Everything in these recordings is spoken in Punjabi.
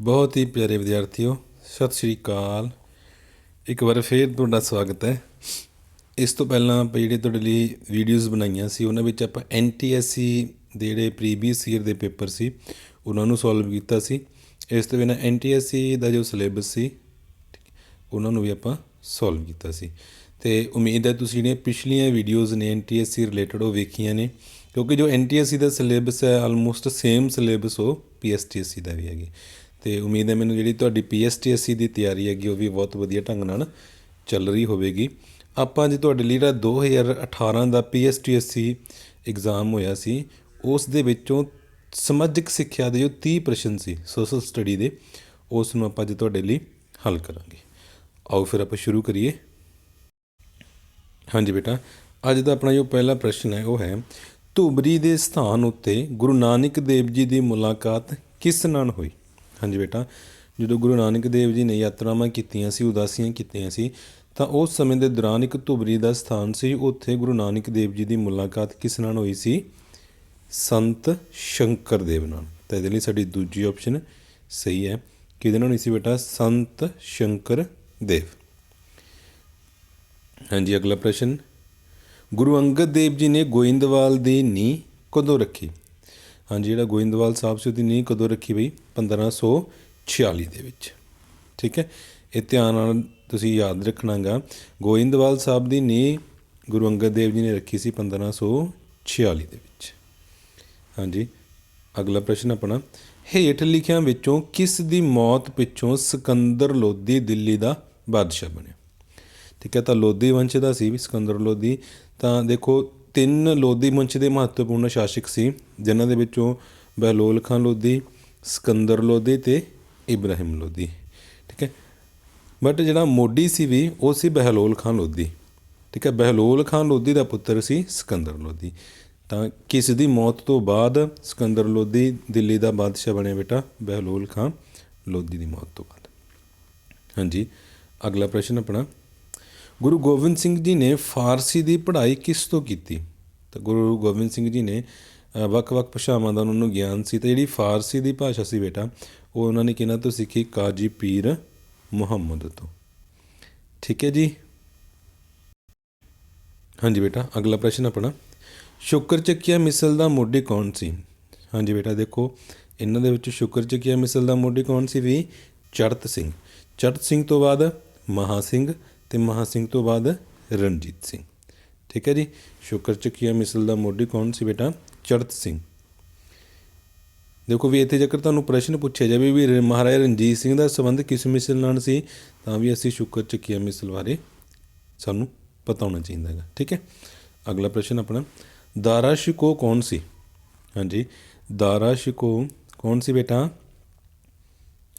ਬਹੁਤ ਹੀ ਪਿਆਰੇ ਵਿਦਿਆਰਥੀਓ, ਸਤਿ ਸ਼੍ਰੀ ਅਕਾਲ। ਇੱਕ ਵਾਰ ਫੇਰ ਤੁਹਾਡਾ ਸਵਾਗਤ ਹੈ। ਇਸ ਤੋਂ ਪਹਿਲਾਂ ਆਪਾਂ ਜਿਹੜੇ ਤੁਹਾਡੇ ਲਈ ਵੀਡੀਓਜ਼ ਬਣਾਈਆਂ ਸੀ, ਉਹਨਾਂ ਵਿੱਚ ਆਪਾਂ ਐਨਟੀਐਸਸੀ ਦੇ ਜਿਹੜੇ ਪ੍ਰੀਵੀਅਸ ਈਅਰ ਦੇ ਪੇਪਰ ਸੀ, ਉਹਨਾਂ ਨੂੰ ਸੋਲਵ ਕੀਤਾ ਸੀ। ਇਸ ਤੋਂ ਬਿਨਾਂ ਐਨਟੀਐਸਸੀ ਦਾ ਜੋ ਸਿਲੇਬਸ ਸੀ, ਉਹਨਾਂ ਨੂੰ ਵੀ ਆਪਾਂ ਸੋਲਵ ਕੀਤਾ ਸੀ। ਤੇ ਉਮੀਦ ਹੈ ਤੁਸੀਂ ਜਿਹੜੀਆਂ ਪਿਛਲੀਆਂ ਵੀਡੀਓਜ਼ ਨੇ ਐਨਟੀਐਸਸੀ ਰਿਲੇਟਡ ਉਹ ਵੇਖੀਆਂ ਨੇ, ਕਿਉਂਕਿ ਜੋ ਐਨਟੀਐਸਸੀ ਦਾ ਸਿਲੇਬਸ ਹੈ ਆਲਮੋਸਟ ਸੇਮ ਸਿਲੇਬਸ ਉਹ ਪੀਐਸਟੀਐਸਸੀ ਦਾ ਵੀ ਹੈਗੀ। ਤੇ ਉਮੀਦ ਹੈ ਮੈਨੂੰ ਜਿਹੜੀ ਤੁਹਾਡੀ ਪੀਐਸਟੀਐਸਸੀ ਦੀ ਤਿਆਰੀ ਹੈਗੀ, ਉਹ ਵੀ ਬਹੁਤ ਵਧੀਆ ਢੰਗ ਨਾਲ ਚੱਲ ਰਹੀ ਹੋਵੇਗੀ। ਆਪਾਂ ਜੀ ਤੁਹਾਡੇ ਲਈ ਜਿਹੜਾ 2018 ਦਾ ਪੀਐਸਟੀਐਸਸੀ ਐਗਜ਼ਾਮ ਹੋਇਆ ਸੀ, ਉਸ ਦੇ ਵਿੱਚੋਂ ਸਮਾਜਿਕ ਸਿੱਖਿਆ ਦੇ ਜੋ 30 ਪ੍ਰਸ਼ਨ ਸੀ ਸੋਸ਼ਲ ਸਟੱਡੀ ਦੇ, ਉਸ ਨੂੰ ਆਪਾਂ ਅੱਜ ਤੁਹਾਡੇ ਲਈ ਹੱਲ ਕਰਾਂਗੇ। ਆਓ ਫਿਰ ਆਪਾਂ ਸ਼ੁਰੂ ਕਰੀਏ। ਹਾਂਜੀ ਬੇਟਾ, ਅੱਜ ਦਾ ਆਪਣਾ ਜੋ ਪਹਿਲਾ ਪ੍ਰਸ਼ਨ ਹੈ, ਉਹ ਹੈ, ਧੂਬਰੀ ਦੇ ਸਥਾਨ ਉੱਤੇ ਗੁਰੂ ਨਾਨਕ ਦੇਵ ਜੀ ਦੀ ਮੁਲਾਕਾਤ ਕਿਸ ਨਾਲ ਹੋਈ? ਹਾਂਜੀ ਬੇਟਾ, ਜਦੋਂ ਗੁਰੂ ਨਾਨਕ ਦੇਵ ਜੀ ਨੇ ਯਾਤਰਾਵਾਂ ਕੀਤੀਆਂ ਸੀ, ਉਦਾਸੀਆਂ ਕੀਤੀਆਂ ਸੀ, ਤਾਂ ਉਸ ਸਮੇਂ ਦੇ ਦੌਰਾਨ ਇੱਕ ਧੁਬਰੀ ਦਾ ਸਥਾਨ ਸੀ, ਉੱਥੇ ਗੁਰੂ ਨਾਨਕ ਦੇਵ ਜੀ ਦੀ ਮੁਲਾਕਾਤ ਕਿਸ ਨਾਲ ਹੋਈ ਸੀ? ਸੰਤ ਸ਼ੰਕਰ ਦੇਵ ਨਾਲ। ਤਾਂ ਇਹਦੇ ਲਈ ਸਾਡੀ ਦੂਜੀ ਆਪਸ਼ਨ ਸਹੀ ਹੈ। ਕਿਹਦੇ ਨਾਲ ਹੋਈ ਸੀ ਬੇਟਾ? ਸੰਤ ਸ਼ੰਕਰ ਦੇਵ। ਹਾਂਜੀ, ਅਗਲਾ ਪ੍ਰਸ਼ਨ। ਗੁਰੂ ਅੰਗਦ ਦੇਵ ਜੀ ਨੇ ਗੋਇੰਦਵਾਲ ਦੀ ਨੀਂਹ ਕਦੋਂ ਰੱਖੀ? ਹਾਂਜੀ, ਜਿਹੜਾ ਗੋਇੰਦਵਾਲ ਸਾਹਿਬ ਸੀ, ਉਹਦੀ ਨੀਂਹ ਕਦੋਂ ਰੱਖੀ ਬਈ? 1546 ਦੇ ਵਿੱਚ। ਠੀਕ ਹੈ? ਇਹ ਧਿਆਨ ਨਾਲ ਤੁਸੀਂ ਯਾਦ ਰੱਖਣਾਗਾ। ਗੋਇੰਦਵਾਲ ਸਾਹਿਬ ਦੀ ਨੀਂਹ ਗੁਰੂ ਅੰਗਦ ਦੇਵ ਜੀ ਨੇ ਰੱਖੀ ਸੀ 1546 ਦੇ ਵਿੱਚ। ਹਾਂਜੀ, ਅਗਲਾ ਪ੍ਰਸ਼ਨ ਆਪਣਾ। ਹੇਠ ਲਿਖਿਆਂ ਵਿੱਚੋਂ ਕਿਸ ਦੀ ਮੌਤ ਪਿੱਛੋਂ ਸਿਕੰਦਰ ਲੋਧੀ ਦਿੱਲੀ ਦਾ ਬਾਦਸ਼ਾਹ ਬਣਿਆ? ਠੀਕ ਹੈ, ਤਾਂ ਲੋਧੀ ਵੰਸ਼ ਦਾ ਸੀ ਵੀ ਸਿਕੰਦਰ ਲੋਧੀ। ਤਾਂ ਦੇਖੋ ਤਿੰਨ ਲੋਧੀ ਵੰਸ਼ ਦੇ ਮਹੱਤਵਪੂਰਨ ਸ਼ਾਸਕ ਸੀ, ਜਿਨ੍ਹਾਂ ਦੇ ਵਿੱਚੋਂ ਬਹਿਲੋਲ ਖਾਨ ਲੋਧੀ, ਸਿਕੰਦਰ ਲੋਧੀ ਤੇ ਇਬਰਾਹਿਮ ਲੋਧੀ। ਠੀਕ ਹੈ? ਬਟ ਜਿਹੜਾ ਮੋਢੀ ਸੀ ਵੀ, ਉਹ ਸੀ ਬਹਿਲੋਲ ਖਾਨ ਲੋਧੀ। ਠੀਕ ਹੈ? ਬਹਿਲੋਲ ਖਾਨ ਲੋਧੀ ਦਾ ਪੁੱਤਰ ਸੀ ਸਿਕੰਦਰ ਲੋਧੀ। ਤਾਂ ਕਿਸ ਦੀ ਮੌਤ ਤੋਂ ਬਾਅਦ ਸਿਕੰਦਰ ਲੋਧੀ ਦਿੱਲੀ ਦਾ ਬਾਦਸ਼ਾਹ ਬਣਿਆ ਬੇਟਾ? ਬਹਿਲੋਲ ਖਾਨ ਲੋਧੀ ਦੀ ਮੌਤ ਤੋਂ ਬਾਅਦ। ਹਾਂਜੀ, ਅਗਲਾ ਪ੍ਰਸ਼ਨ ਆਪਣਾ। ਗੁਰੂ ਗੋਬਿੰਦ ਸਿੰਘ ਜੀ ਨੇ ਫਾਰਸੀ ਦੀ ਪੜ੍ਹਾਈ ਕਿਸ ਤੋਂ ਕੀਤੀ? ਤਾਂ ਗੁਰੂ ਗੋਬਿੰਦ ਸਿੰਘ ਜੀ ਨੇ ਵੱਖ-ਵੱਖ ਭਾਸ਼ਾਵਾਂ ਦਾ ਉਹਨਾਂ ਨੂੰ ਗਿਆਨ ਸੀ ਤੇ ਜਿਹੜੀ ਫਾਰਸੀ ਦੀ ਭਾਸ਼ਾ ਸੀ ਬੇਟਾ, ਉਹ ਉਹਨਾਂ ਨੇ ਕਿਹਨਾਂ ਤੋਂ ਸਿੱਖੀ? ਕਾਜੀ ਪੀਰ ਮੁਹੰਮਦ ਤੋਂ। ਠੀਕ ਹੈ ਜੀ? ਹਾਂਜੀ ਬੇਟਾ, ਅਗਲਾ ਪ੍ਰਸ਼ਨ ਆਪਣਾ। ਸ਼ੁਕਰ ਚੱਕੀਆ ਮਿਸਲ ਦਾ ਮੋਢੀ ਕੌਣ ਸੀ? ਹਾਂਜੀ ਬੇਟਾ, ਦੇਖੋ, ਇਹਨਾਂ ਦੇ ਵਿੱਚ ਸ਼ੁਕਰ ਚੱਕੀਆ ਮਿਸਲ ਦਾ ਮੋਢੀ ਕੌਣ ਸੀ ਵੀ? ਚੜਤ ਸਿੰਘ। ਚੜਤ ਸਿੰਘ ਤੋਂ ਬਾਅਦ ਮਹਾ ਸਿੰਘ ਤੇ ਮਹਾ ਸਿੰਘ ਤੋਂ ਬਾਅਦ ਰਣਜੀਤ ਸਿੰਘ। ਠੀਕ ਹੈ ਜੀ? ਸ਼ੁਕਰ ਚੱਕੀਆ ਮਿਸਲ ਦਾ ਮੋਢੀ ਕੌਣ ਸੀ ਬੇਟਾ? ਚੜਤ ਸਿੰਘ। ਦੇਖੋ ਵੀ ਇੱਥੇ ਜੇਕਰ ਤੁਹਾਨੂੰ ਪ੍ਰਸ਼ਨ ਪੁੱਛਿਆ ਜਾਵੇ ਵੀ ਰ- ਮਹਾਰਾਜਾ ਰਣਜੀਤ ਸਿੰਘ ਦਾ ਸੰਬੰਧ ਕਿਸ ਮਿਸਲ ਨਾਲ ਸੀ, ਤਾਂ ਵੀ ਅਸੀਂ ਸ਼ੁਕਰ ਚੱਕੀਆ ਮਿਸਲ ਬਾਰੇ ਸਾਨੂੰ ਪਤਾ ਹੋਣਾ ਚਾਹੀਦਾ ਹੈਗਾ। ਠੀਕ ਹੈ? ਅਗਲਾ ਪ੍ਰਸ਼ਨ ਆਪਣਾ। ਦਾਰਾ ਸ਼ਿਕੋ ਕੌਣ ਸੀ? ਹਾਂਜੀ, ਦਾਰਾ ਸ਼ਿਕੋ ਕੌਣ ਸੀ ਬੇਟਾ?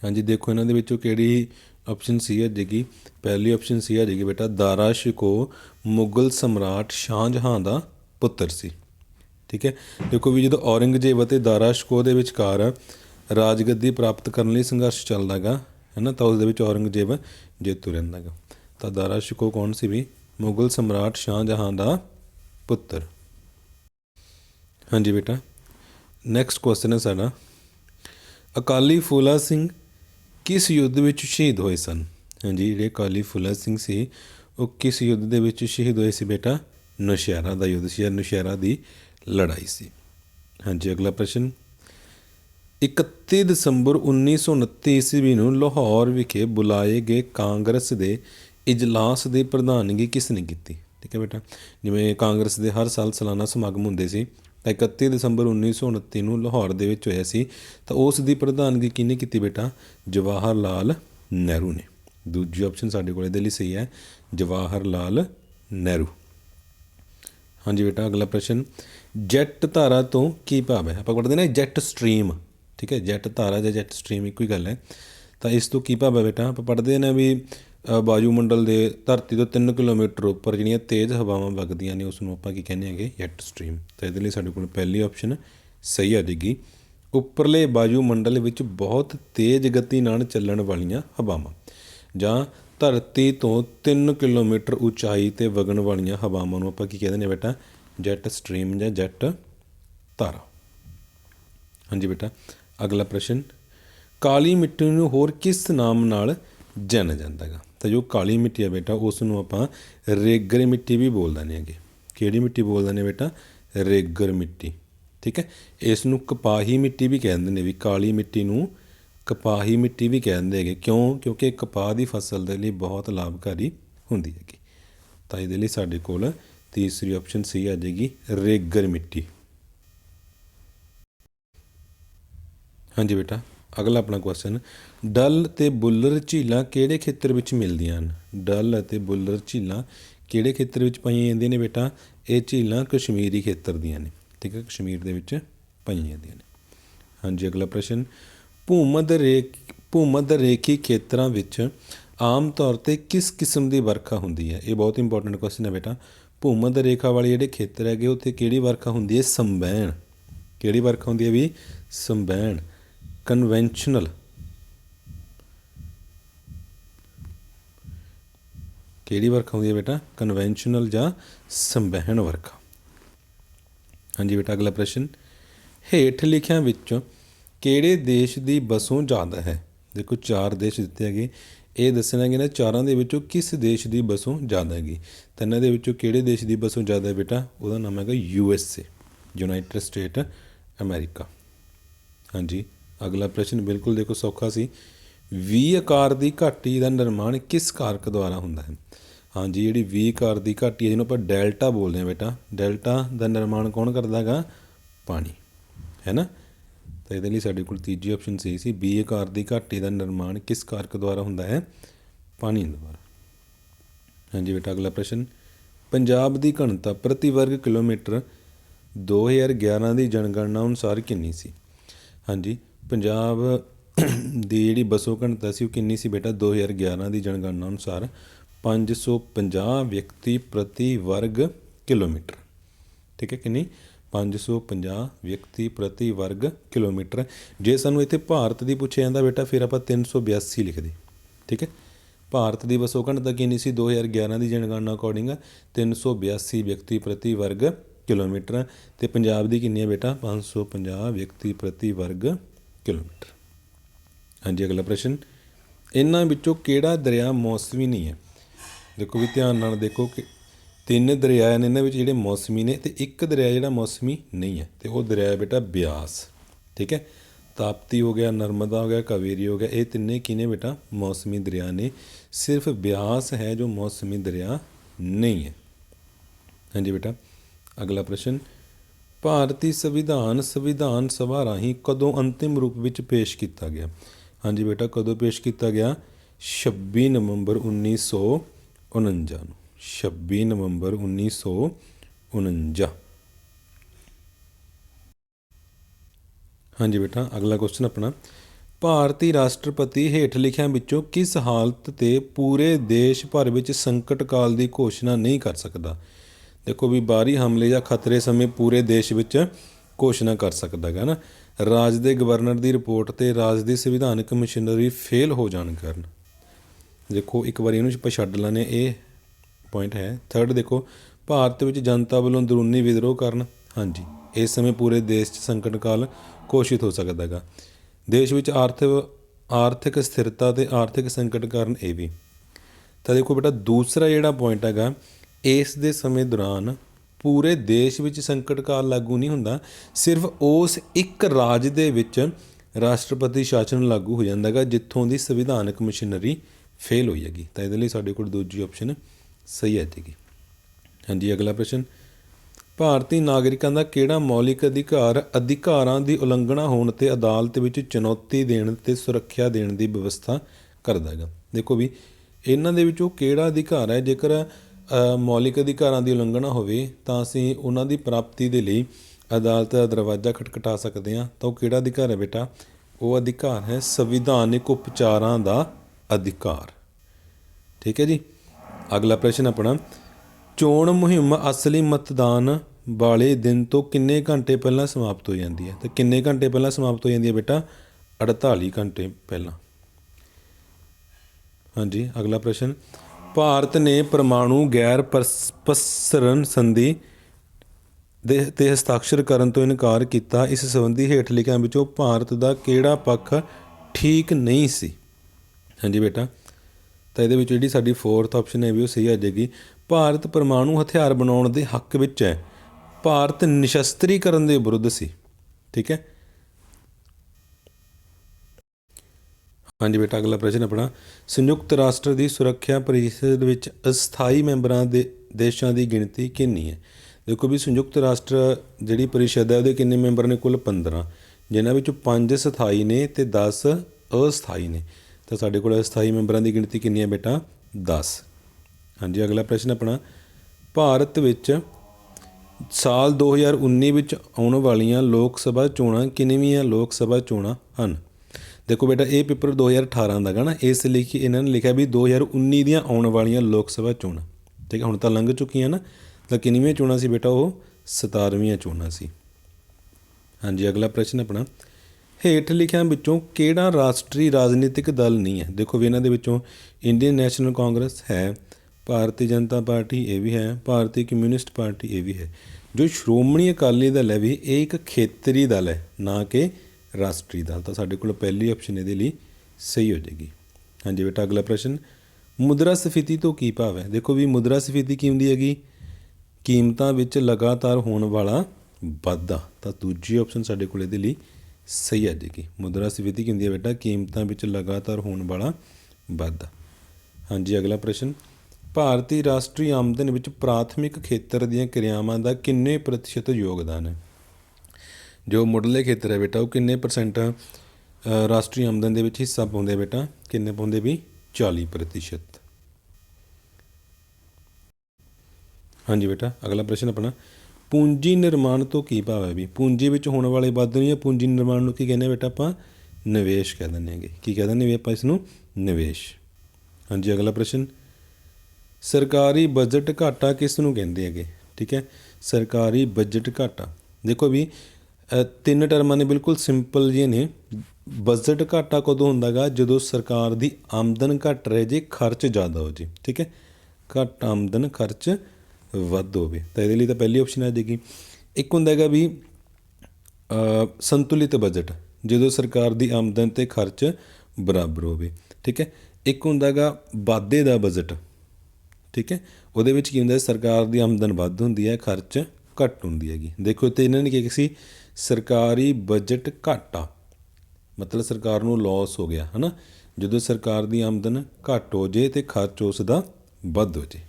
ਹਾਂਜੀ, ਦੇਖੋ ਇਹਨਾਂ ਦੇ ਵਿੱਚੋਂ ਕਿਹੜੀ ਆਪਸ਼ਨ ਸੀ ਹੈ ਜੇਗੀ ਪਹਿਲੀ ਆਪਸ਼ਨ ਸੀ ਹੈ ਜੇਗੀ ਬੇਟਾ? ਦਾਰਾ ਸ਼ਿਕੋ ਮੁਗਲ ਸਮਰਾਟ ਸ਼ਾਹਜਹਾਂ ਦਾ ਪੁੱਤਰ ਸੀ। ਠੀਕ ਹੈ? ਦੇਖੋ ਵੀ ਜਦੋਂ ਔਰੰਗਜ਼ੇਬ ਅਤੇ ਦਾਰਾ ਸ਼ਿਕੋ ਦੇ ਵਿਚਕਾਰ ਰਾਜਗੱਦੀ ਪ੍ਰਾਪਤ ਕਰਨ ਲਈ ਸੰਘਰਸ਼ ਚੱਲਦਾਗਾ ਹੈ ਨਾ ਤਾਂ ਉਸ ਦੇ ਵਿੱਚ ਔਰੰਗਜ਼ੇਬ ਜੇਤੂ ਰਹਿੰਦਾਗਾ। ਤਾਂ ਦਾਰਾ ਸ਼ਿਕੋ ਕੌਣ ਸੀ ਵੀ? ਮੁਗਲ ਸਮਰਾਟ ਸ਼ਾਹਜਹਾਂ ਦਾ ਪੁੱਤਰ। ਹਾਂਜੀ ਬੇਟਾ ਨੈਕਸਟ ਕੁਐਸਚਨ ਹੈ ਸਾਡਾ। ਅਕਾਲੀ ਫੂਲਾ ਸਿੰਘ ਕਿਸ ਯੁੱਧ ਵਿੱਚ ਸ਼ਹੀਦ ਹੋਏ ਸਨ? ਹਾਂਜੀ, ਜਿਹੜੇ ਅਕਾਲੀ ਫੂਲਾ ਸਿੰਘ ਸੀ, ਉਹ ਕਿਸ ਯੁੱਧ ਦੇ ਵਿੱਚ ਸ਼ਹੀਦ ਹੋਏ ਸੀ ਬੇਟਾ? ਨੌਸ਼ਹਿਰਾ ਦਾ ਯੁੱਧ ਸੀ ਜਾਂ ਨੌਸ਼ਹਿਰਾ ਦੀ ਲੜਾਈ ਸੀ। ਹਾਂਜੀ, ਅਗਲਾ ਪ੍ਰਸ਼ਨ। 31 ਦਸੰਬਰ 1929 ਈਸਵੀ ਨੂੰ ਲਾਹੌਰ ਵਿਖੇ ਬੁਲਾਏ ਗਏ ਕਾਂਗਰਸ ਦੇ ਇਜਲਾਸ ਦੀ ਪ੍ਰਧਾਨਗੀ ਕਿਸ ਨੇ ਕੀਤੀ? ਠੀਕ ਹੈ ਬੇਟਾ, ਜਿਵੇਂ ਕਾਂਗਰਸ ਦੇ ਹਰ ਸਾਲ ਸਾਲਾਨਾ ਸਮਾਗਮ ਹੁੰਦੇ ਸੀ ਤਾਂ 31 ਦਸੰਬਰ 1929 ਨੂੰ ਲਾਹੌਰ ਦੇ ਵਿੱਚ ਹੋਇਆ ਸੀ, ਤਾਂ ਉਸ ਦੀ ਪ੍ਰਧਾਨਗੀ ਕਿਹਨੇ ਕੀਤੀ ਬੇਟਾ? ਜਵਾਹਰ ਲਾਲ ਨਹਿਰੂ ਨੇ। ਦੂਜੀ ਆਪਸ਼ਨ ਸਾਡੇ ਕੋਲ ਇਹਦੇ ਲਈ ਸਹੀ ਹੈ, ਜਵਾਹਰ ਲਾਲ ਨਹਿਰੂ। ਹਾਂਜੀ ਬੇਟਾ, ਅਗਲਾ ਪ੍ਰਸ਼ਨ। ਜੈਟ ਧਾਰਾ ਤੋਂ ਕੀ ਭਾਵ ਹੈ? ਆਪਾਂ ਪੜ੍ਹਦੇ ਨਾ ਜੈਟ ਸਟ੍ਰੀਮ, ਠੀਕ ਹੈ? ਜੈਟ ਧਾਰਾ ਜਾਂ ਜੈਟ ਸਟ੍ਰੀਮ ਇੱਕੋ ਹੀ ਗੱਲ ਹੈ। ਤਾਂ ਇਸ ਤੋਂ ਕੀ ਭਾਵ ਹੈ ਬੇਟਾ? ਆਪਾਂ ਪੜ੍ਹਦੇ ਨੇ ਵੀ ਅ, ਵਾਯੂਮੰਡਲ ਦੇ ਧਰਤੀ ਤੋਂ 3 ਕਿਲੋਮੀਟਰ ਉੱਪਰ ਜਿਹੜੀਆਂ ਤੇਜ਼ ਹਵਾਵਾਂ ਵਗਦੀਆਂ ਨੇ ਉਸ ਨੂੰ ਆਪਾਂ ਕੀ ਕਹਿੰਦੇ ਹੈਗੇ? ਜੈਟ ਸਟ੍ਰੀਮ ਤਾਂ ਇਹਦੇ ਲਈ ਸਾਡੇ ਕੋਲ ਪਹਿਲੀ ਆਪਸ਼ਨ ਸਹੀ ਆ ਜਾਏਗੀ। ਉੱਪਰਲੇ ਵਾਯੂਮੰਡਲ ਵਿੱਚ ਬਹੁਤ ਤੇਜ਼ ਗਤੀ ਨਾਲ ਚੱਲਣ ਵਾਲੀਆਂ ਹਵਾਵਾਂ ਜਾਂ ਧਰਤੀ ਤੋਂ 3 ਕਿਲੋਮੀਟਰ ਉਚਾਈ ਤੇ ਵਗਣ ਵਾਲੀਆਂ ਹਵਾਵਾਂ ਨੂੰ ਆਪਾਂ ਕੀ ਕਹਿੰਦੇ ਨੇ ਬੇਟਾ? ਜੈਟ ਸਟ੍ਰੀਮ ਜਾਂ ਜੈਟ ਧਾਰਾ। ਹਾਂਜੀ ਬੇਟਾ ਅਗਲਾ ਪ੍ਰਸ਼ਨ। ਕਾਲੀ ਮਿੱਟੀ ਨੂੰ ਹੋਰ ਕਿਸ ਨਾਮ ਨਾਲ ਜਾਣਿਆ ਜਾਂਦਾ ਹੈਗਾ? ਤਾਂ ਜੋ ਕਾਲੀ ਮਿੱਟੀ ਆ ਬੇਟਾ ਉਸ ਨੂੰ ਆਪਾਂ ਰੇਗਰ ਮਿੱਟੀ ਵੀ ਬੋਲ ਦਿੰਦੇ ਹੈਗੇ। ਕਿਹੜੀ ਮਿੱਟੀ ਬੋਲ ਦਿੰਦੇ ਬੇਟਾ? ਰੇਗਰ ਮਿੱਟੀ, ਠੀਕ ਹੈ? ਇਸ ਨੂੰ ਕਪਾਹੀ ਮਿੱਟੀ ਵੀ ਕਹਿੰਦੇ ਨੇ ਵੀ, ਕਾਲੀ ਮਿੱਟੀ ਨੂੰ ਕਪਾਹੀ ਮਿੱਟੀ ਵੀ ਕਹਿੰਦੇ ਹੈਗੇ। ਕਿਉਂ? ਕਿਉਂਕਿ ਕਪਾਹ ਦੀ ਫਸਲ ਦੇ ਲਈ ਬਹੁਤ ਲਾਭਕਾਰੀ ਹੁੰਦੀ ਹੈਗੀ। ਤਾਂ ਇਹਦੇ ਲਈ ਸਾਡੇ ਕੋਲ ਤੀਸਰੀ ਆਪਸ਼ਨ ਸੀ ਆ ਜਾਏਗੀ, ਰੇਗਰ ਮਿੱਟੀ। ਹਾਂਜੀ ਬੇਟਾ। ਅਗਲਾ ਆਪਣਾ ਕੁਐਸਚਨ ਡਲ ਤੇ ਬੁੱਲਰ ਝੀਲਾਂ ਕਿਹੜੇ ਖੇਤਰ ਵਿੱਚ ਮਿਲਦੀਆਂ ਹਨ? ਡਲ ਅਤੇ ਬੁੱਲਰ ਝੀਲਾਂ ਕਿਹੜੇ ਖੇਤਰ ਵਿੱਚ ਪਾਈਆਂ ਜਾਂਦੀਆਂ ਨੇ ਬੇਟਾ? ਇਹ ਝੀਲਾਂ ਕਸ਼ਮੀਰੀ ਖੇਤਰ ਦੀਆਂ ਨੇ, ਠੀਕ ਹੈ, ਕਸ਼ਮੀਰ ਦੇ ਵਿੱਚ ਪਾਈਆਂ ਜਾਂਦੀਆਂ ਨੇ। ਹਾਂਜੀ, ਅਗਲਾ ਪ੍ਰਸ਼ਨ, ਭੂਮਧ ਰੇਖ, ਭੂਮਧ ਰੇਖੀ ਖੇਤਰਾਂ ਵਿੱਚ ਆਮ ਤੌਰ ਤੇ ਕਿਸ ਕਿਸਮ ਦੀ ਵਰਖਾ ਹੁੰਦੀ ਹੈ? ਇਹ ਬਹੁਤ ਇੰਪੋਰਟੈਂਟ ਕੁਐਸਚਨ ਹੈ ਬੇਟਾ। ਭੂਮਧ ਰੇਖਾ ਵਾਲੇ ਜਿਹੜੇ ਖੇਤਰ ਹੈਗੇ, ਉੱਥੇ ਕਿਹੜੀ ਵਰਖਾ ਹੁੰਦੀ ਹੈ? ਸੰਬੈਣ ਕਿਹੜੀ ਵਰਖਾ ਹੁੰਦੀ ਹੈ ਵੀ? ਸੰਬੈਣ ਕਨਵੈਨਸ਼ਨਲ ਕਿਹੜੀ ਵਰਖਾ ਹੁੰਦੀ ਹੈ ਬੇਟਾ? ਕਨਵੈਨਸ਼ਨਲ ਜਾਂ ਸੰਵਹਿਣ ਵਰਖਾ। ਹਾਂਜੀ ਬੇਟਾ, ਅਗਲਾ ਪ੍ਰਸ਼ਨ। ਹੇਠ ਲਿਖਿਆਂ ਵਿੱਚੋਂ ਕਿਹੜੇ ਦੇਸ਼ ਦੀ ਵਸੋਂ ਜ਼ਿਆਦਾ ਹੈ? ਦੇਖੋ, ਚਾਰ ਦੇਸ਼ ਦਿੱਤੇ ਹੈਗੇ। ਇਹ ਦੱਸਣਾ ਕਿ ਨਾ ਚਾਰਾਂ ਦੇ ਵਿੱਚੋਂ ਕਿਸ ਦੇਸ਼ ਦੀ ਵਸੋਂ ਜ਼ਿਆਦਾ ਹੈਗੀ। ਤਾਂ ਇਹਨਾਂ ਦੇ ਵਿੱਚੋਂ ਕਿਹੜੇ ਦੇਸ਼ ਦੀ ਵਸੋਂ ਜ਼ਿਆਦਾ ਹੈ ਬੇਟਾ? ਉਹਦਾ ਨਾਮ ਹੈਗਾ U S A, United State America. ਹਾਂਜੀ। ਅਗਲਾ ਪ੍ਰਸ਼ਨ ਬਿਲਕੁਲ ਦੇਖੋ ਸੌਖਾ ਸੀ। ਵੀ ਆਕਾਰ ਦੀ ਘਾਟੀ ਦਾ ਨਿਰਮਾਣ ਕਿਸ ਕਾਰਕ ਦੁਆਰਾ ਹੁੰਦਾ ਹੈ? ਹਾਂਜੀ, ਜਿਹੜੀ ਵੀ ਆਕਾਰ ਦੀ ਘਾਟੀ ਹੈ, ਜਿਹਨੂੰ ਆਪਾਂ ਡੈਲਟਾ ਬੋਲਦੇ ਹਾਂ ਬੇਟਾ। ਡੈਲਟਾ ਦਾ ਨਿਰਮਾਣ ਕੌਣ ਕਰਦਾ ਹੈਗਾ? ਪਾਣੀ। ਹੈ ਨਾ? ਤਾਂ ਇਹਦੇ ਲਈ ਸਾਡੇ ਕੋਲ ਤੀਜੀ ਆਪਸ਼ਨ ਸਹੀ ਸੀ ਵੀ ਆਕਾਰ ਦੀ ਘਾਟੀ ਦਾ ਨਿਰਮਾਣ ਕਿਸ ਕਾਰਕ ਦੁਆਰਾ ਹੁੰਦਾ ਹੈ? ਪਾਣੀ ਦੁਆਰਾ। ਹਾਂਜੀ ਬੇਟਾ, ਅਗਲਾ ਪ੍ਰਸ਼ਨ। ਪੰਜਾਬ ਦੀ ਘਣਤਾ ਪ੍ਰਤੀ ਵਰਗ ਕਿਲੋਮੀਟਰ 2011 ਦੀ ਜਨਗਣਨਾ ਅਨੁਸਾਰ ਕਿੰਨੀ ਸੀ? ਹਾਂਜੀ ਪੰਜਾਬ ਦੀ ਜਿਹੜੀ ਬਸੋ ਘਣਤਾ ਸੀ ਉਹ ਕਿੰਨੀ ਸੀ ਬੇਟਾ? 2011 ਦੀ ਜਨਗਣਨਾ ਅਨੁਸਾਰ 550 ਵਿਅਕਤੀ ਪ੍ਰਤੀ ਵਰਗ ਕਿਲੋਮੀਟਰ। ਠੀਕ ਹੈ ਕਿੰਨੀ 550 ਵਿਅਕਤੀ ਪ੍ਰਤੀ ਵਰਗ ਕਿਲੋਮੀਟਰ। ਜੇ ਸਾਨੂੰ ਇੱਥੇ ਭਾਰਤ ਦੀ ਪੁੱਛਿਆ ਜਾਂਦਾ ਬੇਟਾ, ਫਿਰ ਆਪਾਂ 382 ਲਿਖਦੇ। ਠੀਕ ਹੈ? ਭਾਰਤ ਦੀ ਵਸੋਂ ਘਣਤਾ ਕਿੰਨੀ ਸੀ? 2011 ਦੀ ਜਨਗਣਨਾ ਅਕੋਰਡਿੰਗ 382 ਵਿਅਕਤੀ ਪ੍ਰਤੀ ਵਰਗ ਕਿਲੋਮੀਟਰ। ਤੇ ਪੰਜਾਬ ਦੀ ਕਿੰਨੀ ਹੈ ਬੇਟਾ? 550 ਵਿਅਕਤੀ ਪ੍ਰਤੀ ਵਰਗ ਕਿਲੋਮੀਟਰ। ਹਾਂਜੀ, ਅਗਲਾ ਪ੍ਰਸ਼ਨ। ਇਹਨਾਂ ਵਿੱਚੋਂ ਕਿਹੜਾ ਦਰਿਆ ਮੌਸਮੀ ਨਹੀਂ ਹੈ? ਦੇਖੋ ਵੀ ਧਿਆਨ ਨਾਲ ਦੇਖੋ ਕਿ ਤਿੰਨ ਦਰਿਆ ਨੇ, ਇਹਨਾਂ ਵਿੱਚ ਜਿਹੜੇ ਮੌਸਮੀ ਨੇ ਤੇ ਇੱਕ ਦਰਿਆ ਜਿਹੜਾ ਮੌਸਮੀ ਨਹੀਂ ਹੈ ਤੇ ਉਹ ਦਰਿਆ ਬੇਟਾ ਬਿਆਸ। ਠੀਕ ਹੈ? ਤਾਪਤੀ ਹੋ ਗਿਆ, ਨਰਮਦਾ ਹੋ ਗਿਆ, ਕਾਵੇਰੀ ਹੋ ਗਿਆ, ਇਹ ਤਿੰਨੇ ਕੀ ਬੇਟਾ? ਮੌਸਮੀ ਦਰਿਆ ਨੇ। ਸਿਰਫ ਬਿਆਸ ਹੈ ਜੋ ਮੌਸਮੀ ਦਰਿਆ ਨਹੀਂ ਹੈ। ਹਾਂਜੀ ਬੇਟਾ, ਅਗਲਾ ਪ੍ਰਸ਼ਨ। ਭਾਰਤੀ ਸੰਵਿਧਾਨ ਸੰਵਿਧਾਨ ਸਭਾ ਰਾਹੀਂ ਕਦੋਂ ਅੰਤਿਮ ਰੂਪ ਵਿੱਚ ਪੇਸ਼ ਕੀਤਾ ਗਿਆ? ਹਾਂਜੀ ਬੇਟਾ, ਕਦੋਂ ਪੇਸ਼ ਕੀਤਾ ਗਿਆ? 26 ਨਵੰਬਰ 1949 ਨੂੰ। 26 ਨਵੰਬਰ 1949 ਹਾਂਜੀ ਬੇਟਾ, ਅਗਲਾ ਕੁਐਸਚਨ ਆਪਣਾ। ਭਾਰਤੀ ਰਾਸ਼ਟਰਪਤੀ ਹੇਠ ਲਿਖਿਆਂ ਵਿੱਚੋਂ ਕਿਸ ਹਾਲਤ ਤੇ ਪੂਰੇ ਦੇਸ਼ ਭਰ ਵਿੱਚ ਸੰਕਟ ਕਾਲ ਦੀ ਘੋਸ਼ਣਾ ਨਹੀਂ ਕਰ ਸਕਦਾ? ਦੇਖੋ ਵੀ ਬਾਹਰੀ ਹਮਲੇ ਜਾਂ ਖਤਰੇ ਸਮੇਂ ਪੂਰੇ ਦੇਸ਼ ਵਿੱਚ ਘੋਸ਼ਣਾ ਕਰ ਸਕਦਾ ਹੈ ਨਾ। ਰਾਜ ਦੇ ਗਵਰਨਰ ਦੀ ਰਿਪੋਰਟ ਤੇ ਰਾਜ ਦੀ ਸੰਵਿਧਾਨਕ ਮਸ਼ੀਨਰੀ ਫੇਲ ਹੋ ਜਾਣ ਕਾਰਨ। ਦੇਖੋ, ਇੱਕ ਵਾਰੀ ਇਹਨੂੰ ਆਪਾਂ ਛੱਡ ਲੈਣੇ ਇਹ ਪੁਆਇੰਟ ਹੈ। ਥਰਡ ਦੇਖੋ, ਭਾਰਤ ਵਿੱਚ ਜਨਤਾ ਵੱਲੋਂ ਅੰਦਰੂਨੀ ਵਿਦਰੋਹ ਕਰਨ, ਹਾਂਜੀ, ਇਸ ਸਮੇਂ ਪੂਰੇ ਦੇਸ਼ 'ਚ ਸੰਕਟ ਕਾਲ ਘੋਸ਼ਿਤ ਹੋ ਸਕਦਾ ਹੈਗਾ। ਦੇਸ਼ ਵਿੱਚ ਆਰਥਿਕ ਆਰਥਿਕ ਸਥਿਰਤਾ ਤੇ ਆਰਥਿਕ ਸੰਕਟ ਕਾਰਨ ਇਹ ਵੀ। ਤਾਂ ਦੇਖੋ ਬੇਟਾ, ਦੂਸਰਾ ਜਿਹੜਾ ਪੁਆਇੰਟ ਹੈਗਾ ਇਸ ਦੇ ਸਮੇਂ ਦੌਰਾਨ ਪੂਰੇ ਦੇਸ਼ ਵਿੱਚ ਸੰਕਟ ਕਾਲ ਲਾਗੂ ਨਹੀਂ ਹੁੰਦਾ, ਸਿਰਫ ਉਸ ਇੱਕ ਰਾਜ ਦੇ ਵਿੱਚ ਰਾਸ਼ਟਰਪਤੀ ਸ਼ਾਸਨ ਲਾਗੂ ਹੋ ਜਾਂਦਾ ਹੈਗਾ, ਜਿੱਥੋਂ ਦੀ ਸੰਵਿਧਾਨਕ ਮਸ਼ੀਨਰੀ ਫੇਲ ਹੋਈ ਹੈਗੀ। ਤਾਂ ਇਹਦੇ ਲਈ ਸਾਡੇ ਕੋਲ ਦੂਜੀ ਆਪਸ਼ਨ ਸਹੀ ਹੈ ਜੀ। ਹਾਂਜੀ, ਅਗਲਾ ਪ੍ਰਸ਼ਨ। ਭਾਰਤੀ ਨਾਗਰਿਕਾਂ ਦਾ ਕਿਹੜਾ ਮੌਲਿਕ ਅਧਿਕਾਰ ਅਧਿਕਾਰਾਂ ਦੀ ਉਲੰਘਣਾ ਹੋਣ ਤੇ ਅਦਾਲਤ ਵਿੱਚ ਚੁਣੌਤੀ ਦੇਣ ਤੇ ਸੁਰੱਖਿਆ ਦੇਣ ਦੀ ਵਿਵਸਥਾ ਕਰਦਾ ਹੈਗਾ? ਦੇਖੋ ਵੀ, ਇਹਨਾਂ ਦੇ ਵਿੱਚੋਂ ਕਿਹੜਾ ਅਧਿਕਾਰ ਹੈ? ਜੇਕਰ ਮੌਲਿਕ ਅਧਿਕਾਰਾਂ ਦੀ ਉਲੰਘਣਾ ਹੋਵੇ ਤਾਂ ਅਸੀਂ ਉਹਨਾਂ ਦੀ ਪ੍ਰਾਪਤੀ ਦੇ ਲਈ ਅਦਾਲਤ ਦਾ ਦਰਵਾਜ਼ਾ ਖਟਖਟਾ ਸਕਦੇ ਹਾਂ। ਤਾਂ ਉਹ ਕਿਹੜਾ ਅਧਿਕਾਰ ਹੈ ਬੇਟਾ? ਉਹ ਅਧਿਕਾਰ ਹੈ ਸੰਵਿਧਾਨਿਕ ਉਪਚਾਰਾਂ ਦਾ ਅਧਿਕਾਰ। ਠੀਕ ਹੈ ਜੀ? ਅਗਲਾ ਪ੍ਰਸ਼ਨ ਆਪਣਾ, ਚੋਣ ਮੁਹਿੰਮ ਅਸਲੀ ਮਤਦਾਨ ਵਾਲੇ ਦਿਨ ਤੋਂ ਕਿੰਨੇ ਘੰਟੇ ਪਹਿਲਾਂ ਸਮਾਪਤ ਹੋ ਜਾਂਦੀ ਹੈ? ਤੇ ਕਿੰਨੇ ਘੰਟੇ ਪਹਿਲਾਂ ਸਮਾਪਤ ਹੋ ਜਾਂਦੀ ਹੈ ਬੇਟਾ? 48 ਘੰਟੇ ਪਹਿਲਾਂ। ਹਾਂਜੀ, ਅਗਲਾ ਪ੍ਰਸ਼ਨ ਭਾਰਤ ਨੇ ਪਰਮਾਣੂ ਗੈਰ ਪਰਸ- ਸੰਧੀ ਦੇ, ਤੇ ਹਸਤਾਖਰ ਕਰਨ ਤੋਂ ਇਨਕਾਰ ਕੀਤਾ। ਇਸ ਸੰਬੰਧੀ ਹੇਠ ਲਿਖਿਆਂ ਵਿੱਚੋਂ ਭਾਰਤ ਦਾ ਕਿਹੜਾ ਪੱਖ ਠੀਕ ਨਹੀਂ ਸੀ? ਹਾਂਜੀ ਬੇਟਾ, ਤਾਂ ਇਹਦੇ ਵਿੱਚ ਜਿਹੜੀ ਸਾਡੀ ਫੋਰਥ ਆਪਸ਼ਨ ਹੈ ਵੀ ਉਹ ਸਹੀ ਆ ਜਾਏਗੀ। ਭਾਰਤ ਪਰਮਾਣੂ ਹਥਿਆਰ ਬਣਾਉਣ ਦੇ ਹੱਕ ਵਿੱਚ ਹੈ। ਭਾਰਤ ਨਿਸ਼ਸਤਰੀਕਰਨ ਦੇ ਵਿਰੁੱਧ ਸੀ, ਠੀਕ ਹੈ? ਹਾਂਜੀ ਬੇਟਾ, ਅਗਲਾ ਪ੍ਰਸ਼ਨ ਆਪਣਾ। ਸੰਯੁਕਤ ਰਾਸ਼ਟਰ ਦੀ ਸੁਰੱਖਿਆ ਪਰਿਸ਼ਦ ਵਿੱਚ ਅਸਥਾਈ ਮੈਂਬਰਾਂ ਦੇ ਦੇਸ਼ਾਂ ਦੀ ਗਿਣਤੀ ਕਿੰਨੀ ਹੈ? ਦੇਖੋ ਵੀ ਸੰਯੁਕਤ ਰਾਸ਼ਟਰ ਜਿਹੜੀ ਪਰਿਸ਼ਦ ਹੈ, ਉਹਦੇ ਕਿੰਨੇ ਮੈਂਬਰ ਨੇ? ਕੁੱਲ 15 ਜਿਨ੍ਹਾਂ ਵਿੱਚੋਂ 5 ਸਥਾਈ ਨੇ ਤੇ 10 ਅਸਥਾਈ ਨੇ। ਤਾਂ ਸਾਡੇ ਕੋਲ ਅਸਥਾਈ ਮੈਂਬਰਾਂ ਦੀ ਗਿਣਤੀ ਕਿੰਨੀ ਹੈ ਬੇਟਾ? 10 ਹਾਂਜੀ, ਅਗਲਾ ਪ੍ਰਸ਼ਨ ਆਪਣਾ। ਭਾਰਤ ਵਿੱਚ ਸਾਲ 2019 ਵਿੱਚ ਆਉਣ ਵਾਲੀਆਂ ਲੋਕ ਸਭਾ ਚੋਣਾਂ ਕਿੰਨੀਆਂ ਲੋਕ ਸਭਾ ਚੋਣਾਂ ਹਨ? ਦੇਖੋ ਬੇਟਾ, ਇਹ ਪੇਪਰ 2018 ਦਾ ਗਾ ਨਾ, ਇਸ ਲਈ ਕਿ ਇਹਨਾਂ ਨੇ ਲਿਖਿਆ ਵੀ 2019 ਦੀਆਂ ਆਉਣ ਵਾਲੀਆਂ ਲੋਕ ਸਭਾ ਚੋਣਾਂ। ਠੀਕ ਹੈ, ਹੁਣ ਤਾਂ ਲੰਘ ਚੁੱਕੀਆਂ ਨਾ, ਤਾਂ ਕਿੰਨੀਆਂ ਚੋਣਾਂ ਸੀ ਬੇਟਾ ਉਹ? 17ਵੀਆਂ ਚੋਣਾਂ ਸੀ। ਹਾਂਜੀ, ਅਗਲਾ ਪ੍ਰਸ਼ਨ ਆਪਣਾ। ਹੇਠ ਲਿਖਿਆਂ ਵਿੱਚੋਂ ਕਿਹੜਾ ਰਾਸ਼ਟਰੀ ਰਾਜਨੀਤਿਕ ਦਲ ਨਹੀਂ ਹੈ? ਦੇਖੋ ਵੀ ਇਹਨਾਂ ਦੇ ਵਿੱਚੋਂ ਇੰਡੀਅਨ ਨੈਸ਼ਨਲ ਕਾਂਗਰਸ ਹੈ, ਭਾਰਤੀ ਜਨਤਾ ਪਾਰਟੀ ਇਹ ਵੀ ਹੈ, ਭਾਰਤੀ ਕਮਿਊਨਿਸਟ ਪਾਰਟੀ ਇਹ ਵੀ ਹੈ। ਜੋ ਸ਼੍ਰੋਮਣੀ ਅਕਾਲੀ ਦਲ ਹੈ ਵੀ, ਇਹ ਇੱਕ ਖੇਤਰੀ ਦਲ ਹੈ, ਨਾ ਕਿ ਰਾਸ਼ਟਰੀ ਦਲ ਤਾਂ ਸਾਡੇ ਕੋਲ ਪਹਿਲੀ ਆਪਸ਼ਨ ਇਹਦੇ ਲਈ ਸਹੀ ਹੋ ਜਾਏਗੀ। ਹਾਂਜੀ ਬੇਟਾ, ਅਗਲਾ ਪ੍ਰਸ਼ਨ, ਮੁਦਰਾ ਸਫੀਤੀ ਤੋਂ ਕੀ ਭਾਵ ਹੈ? ਦੇਖੋ ਵੀ ਮੁਦਰਾ ਸਫੀਤੀ ਕੀ ਹੁੰਦੀ ਹੈਗੀ? ਕੀਮਤਾਂ ਵਿੱਚ ਲਗਾਤਾਰ ਹੋਣ ਵਾਲਾ ਵਾਧਾ। ਤਾਂ ਦੂਜੀ ਆਪਸ਼ਨ ਸਾਡੇ ਕੋਲ ਇਹਦੇ ਲਈ ਸਹੀ ਆ ਜਾਏਗੀ। ਮੁਦਰਾ ਸਫੀਤੀ ਕੀ ਹੁੰਦੀ ਹੈ ਬੇਟਾ? ਕੀਮਤਾਂ ਵਿੱਚ ਲਗਾਤਾਰ ਹੋਣ ਵਾਲਾ ਵਾਧਾ। ਹਾਂਜੀ, ਅਗਲਾ ਪ੍ਰਸ਼ਨ, ਭਾਰਤੀ ਰਾਸ਼ਟਰੀ ਆਮਦਨ ਵਿੱਚ ਪ੍ਰਾਥਮਿਕ ਖੇਤਰ ਦੀਆਂ ਕਿਰਿਆਵਾਂ ਦਾ ਕਿੰਨੇ ਪ੍ਰਤੀਸ਼ਤ ਯੋਗਦਾਨ ਹੈ? ਜੋ ਮੁੱਢਲੇ ਖੇਤਰ ਹੈ ਬੇਟਾ, ਉਹ ਕਿੰਨੇ ਪਰਸੈਂਟ ਰਾਸ਼ਟਰੀ ਆਮਦਨ ਦੇ ਵਿੱਚ ਹਿੱਸਾ ਪਾਉਂਦੇ ਬੇਟਾ? ਕਿੰਨੇ ਪਾਉਂਦੇ ਵੀ? 40% ਪ੍ਰਤੀਸ਼ਤ। ਹਾਂਜੀ ਬੇਟਾ, ਅਗਲਾ ਪ੍ਰਸ਼ਨ ਆਪਣਾ। ਪੂੰਜੀ ਨਿਰਮਾਣ ਤੋਂ ਕੀ ਭਾਵ ਹੈ ਵੀ? ਪੂੰਜੀ ਵਿੱਚ ਹੋਣ ਵਾਲੇ ਵਾਧੇ ਨੂੰ ਜਾਂ ਪੂੰਜੀ ਨਿਰਮਾਣ ਨੂੰ ਕੀ ਕਹਿੰਦੇ ਬੇਟਾ ਆਪਾਂ? ਨਿਵੇਸ਼ ਕਹਿ ਦਿੰਦੇ ਹਾਂਗੇ। ਕੀ ਕਹਿ ਦਿੰਦੇ ਵੀ ਆਪਾਂ ਇਸ ਨੂੰ? ਨਿਵੇਸ਼। ਹਾਂਜੀ, ਅਗਲਾ ਪ੍ਰਸ਼ਨ। ਸਰਕਾਰੀ ਬਜਟ ਘਾਟਾ ਕਿਸ ਨੂੰ ਕਹਿੰਦੇ ਹੈਗੇ? ਠੀਕ ਹੈ? ਸਰਕਾਰੀ ਬਜਟ ਘਾਟਾ। ਦੇਖੋ ਵੀ ਤਿੰਨ ਟਰਮਾਂ ਨੇ ਬਿਲਕੁਲ ਸਿੰਪਲ ਜਿਹੇ ਨੇ। ਬਜਟ ਘਾਟਾ ਕਦੋਂ ਹੁੰਦਾਗਾ? ਜਦੋਂ ਸਰਕਾਰ ਦੀ ਆਮਦਨ ਘਟ ਰਹੇ ਜੇ, ਖਰਚ ਜ਼ਿਆਦਾ ਹੋ ਜੇ, ਠੀਕ ਹੈ? ਘੱਟ ਆਮਦਨ, ਖਰਚ ਵੱਧ ਹੋਵੇ। ਤਾਂ ਇਹਦੇ ਲਈ ਤਾਂ ਪਹਿਲੀ ਆਪਸ਼ਨ ਆ ਜੇਗੀ। ਇੱਕ ਹੁੰਦਾ ਹੈਗਾ ਵੀ ਸੰਤੁਲਿਤ ਬਜਟ ਜਦੋਂ ਸਰਕਾਰ ਦੀ ਆਮਦਨ ਤੇ ਖਰਚ ਬਰਾਬਰ ਹੋਵੇ, ਠੀਕ ਹੈ? ਇੱਕ ਹੁੰਦਾ ਹੈਗਾ ਵਾਧੇ ਦਾ ਬਜਟ ਠੀਕ ਹੈ? ਉਹਦੇ ਵਿੱਚ ਕੀ ਹੁੰਦਾ ਸਰਕਾਰ ਦੀ ਆਮਦਨ ਵੱਧ ਹੁੰਦੀ ਹੈ, ਖਰਚ ਘੱਟ ਹੁੰਦੀ ਹੈਗੀ। ਦੇਖੋ, ਤੇ ਇਹਨਾਂ ਨੇ ਕੀ ਸੀ? ਸਰਕਾਰੀ ਬਜਟ ਘਾਟਾ ਮਤਲਬ ਸਰਕਾਰ ਨੂੰ ਲਾਸ ਹੋ ਗਿਆ, ਹਨਾ? ਜਦੋਂ ਸਰਕਾਰ ਦੀ ਆਮਦਨ ਘੱਟ ਹੋ ਜੇ ਤੇ ਖਰਚ ਉਸ ਦਾ ਵੱਧ ਹੋ ਜੇ।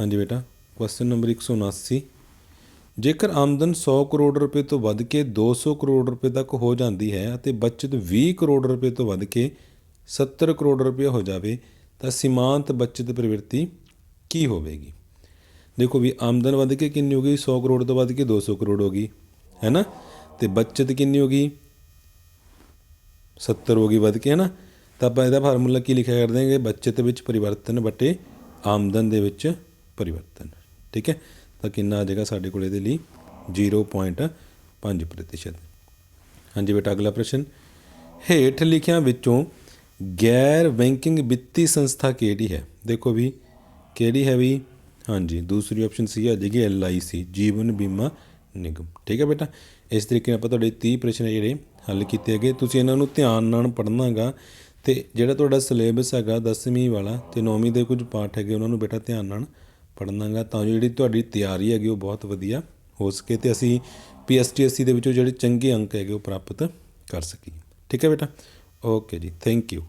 ਹਾਂਜੀ ਬੇਟਾ ਕੁਐਸਚਨ ਨੰਬਰ 179 ਜੇਕਰ ਆਮਦਨ 100 ਕਰੋੜ ਰੁਪਏ ਤੋਂ ਵੱਧ ਕੇ 200 ਕਰੋੜ ਰੁਪਏ ਤੱਕ ਹੋ ਜਾਂਦੀ ਹੈ ਅਤੇ ਬਚਤ 20 ਕਰੋੜ ਰੁਪਏ ਤੋਂ ਵੱਧ ਕੇ 70 ਕਰੋੜ ਰੁਪਏ ਹੋ ਜਾਵੇ, ਤਾਂ ਸੀਮਾਂਤ ਬਚਤ ਪ੍ਰਵਿਰਤੀ ਕੀ ਹੋਵੇਗੀ? ਦੇਖੋ ਵੀ ਆਮਦਨ ਵੱਧ ਕੇ ਕਿੰਨੀ ਹੋ ਗਈ? 100 ਕਰੋੜ ਤੋਂ ਵੱਧ ਕੇ 200 ਕਰੋੜ ਹੋ ਗਈ। ਹੈ ਨਾ ਤੇ ਬਚਤ ਕਿੰਨੀ ਹੋ ਗਈ? 70 ਹੋ ਗਈ ਵੱਧ ਕੇ ਹੈ ਨਾ ਤਾਂ ਆਪਾਂ ਇਹਦਾ ਫਾਰਮੂਲਾ ਕੀ ਲਿਖਿਆ ਕਰਦੇ ਹਾਂਗੇ ਬਚਤ ਵਿੱਚ ਪਰਿਵਰਤਨ ਬਟੇ ਆਮਦਨ ਦੇ ਵਿੱਚ ਪਰਿਵਰਤਨ, ਠੀਕ ਹੈ? ਤਾਂ ਕਿੰਨਾ ਆ ਜਾਏਗਾ ਸਾਡੇ ਕੋਲ ਇਹਦੇ ਲਈ? 0.5 ਪ੍ਰਤੀਸ਼ਤ। ਹਾਂਜੀ ਬੇਟਾ, ਅਗਲਾ ਪ੍ਰਸ਼ਨ। ਹੇਠ ਲਿਖਿਆਂ ਵਿੱਚੋਂ ਗੈਰ ਬੈਂਕਿੰਗ ਵਿੱਤੀ ਸੰਸਥਾ ਕਿਹੜੀ ਹੈ? ਦੇਖੋ ਵੀ ਕਿਹੜੀ ਹੈ ਵੀ? ਹਾਂਜੀ, ਦੂਸਰੀ ਆਪਸ਼ਨ ਸੀ ਆ ਜਾਏਗੀ ਐਲ ਆਈ ਸੀ, ਜੀਵਨ ਬੀਮਾ ਨਿਗਮ। ਠੀਕ ਹੈ ਬੇਟਾ? ਇਸ ਤਰੀਕੇ ਨਾਲ ਆਪਾਂ ਤੁਹਾਡੇ 30 ਪ੍ਰਸ਼ਨ ਜਿਹੜੇ ਹੱਲ ਕੀਤੇ ਹੈਗੇ, ਤੁਸੀਂ ਇਹਨਾਂ ਨੂੰ ਧਿਆਨ ਨਾਲ ਪੜ੍ਹਨਾਗਾ ਤੇ ਜਿਹੜਾ ਤੁਹਾਡਾ ਸਿਲੇਬਸ ਹੈਗਾ 10ਵੀਂ ਵਾਲਾ ਤੇ 9ਵੀਂ ਦੇ ਕੁਝ ਪਾਠ ਹੈਗੇ, ਉਹਨਾਂ ਨੂੰ ਬੇਟਾ ਧਿਆਨ ਨਾਲ ਪੜ੍ਹਨਾਗਾ ਤਾਂ ਜੋ ਜਿਹੜੀ ਤੁਹਾਡੀ ਤਿਆਰੀ ਹੈਗੀ ਉਹ ਬਹੁਤ ਵਧੀਆ ਹੋ ਸਕੇ ਤੇ ਅਸੀਂ ਪੀਐਸਟੀਐਸਸੀ ਦੇ ਵਿੱਚੋਂ ਜਿਹੜੇ ਚੰਗੇ ਅੰਕ ਹੈਗੇ ਉਹ ਪ੍ਰਾਪਤ ਕਰ ਸਕੀਏ। ਠੀਕ ਹੈ ਬੇਟਾ? ਓਕੇ ਜੀ ਥੈਂਕ ਯੂ